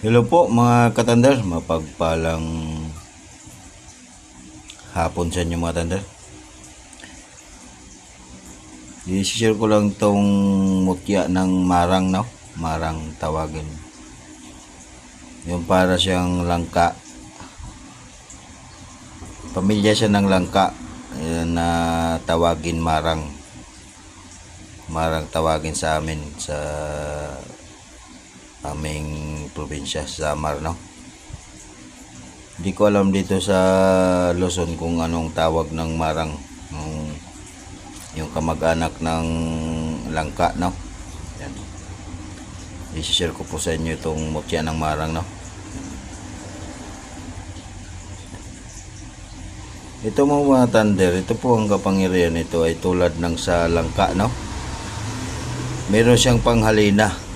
Hello po mga katandar, mapagpalang hapon sa inyo mga katandar. I-share ko lang tong mutya ng marang no, marang tawagin. Yung para siyang langka. Pamilya siya ng langka eh, na tawagin marang. Marang tawagin sa amin sa aming probinsya sa Samar no? Hindi ko alam dito sa Luzon kung anong tawag ng marang yung, yung kamag-anak ng langka no? Yan. I-share ko po sa inyo itong mutya ng marang no? Ito mga thunder ito po ang kapangyarihan nito ay tulad ng sa langka no? Meron siyang panghalina